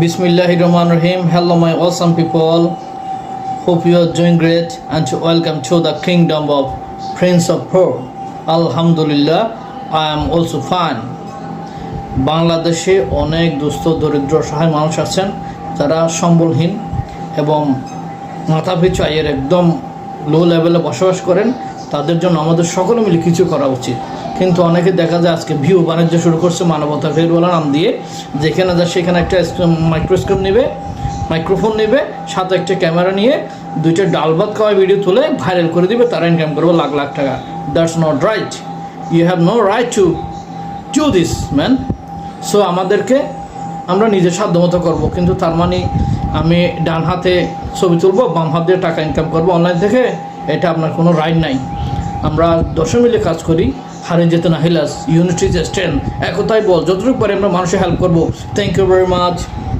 Bismillah Rahman Rahim. Hello, my awesome people. Hope you are doing great and to welcome to the kingdom of Prince of Pearl. Alhamdulillah, I am also fine. বাংলাদেশে অনেক দুস্থ দরিদ্র সহায় মানুষ আছেন যারা সম্বলহীন এবং মাথাপিছু আয়ের একদম লো লেভেলে বসবাস করেন তাদের জন্য আমাদের সকলে মিলে কিছু করা উচিত কিন্তু অনেকে দেখা যায় আজকে ভিউ বাণিজ্য শুরু করছে মানবতা ফেরওয়ালা নাম দিয়ে, যেখানে যায় সেখানে একটা মাইক্রোস্কোপ নেবে, মাইক্রোফোন নেবে, সাথে একটা ক্যামেরা নিয়ে দুইটা ডাল ভাত খাওয়া ভিডিও তুলে ভাইরাল করে দিবে, তারা ইনকাম করবে লাখ লাখ টাকা। That's not right you have no right to do this man so আমাদেরকে আমরা নিজের সাধ্যমতো করব, কিন্তু তার মানে আমি ডান হাতে ছবি তুলবো, বাম হাত দিয়ে টাকা ইনকাম করব অনলাইন থেকে, এটা আপনার কোনো রাইট নাই। আমরা দশে মিলে কাজ করি। হারে যেতে না, হিলাস ইউনিটি স্ট্রেন একতাই বল। যতটুকু পারি আমরা মানুষের হেল্প করব। Thank you very much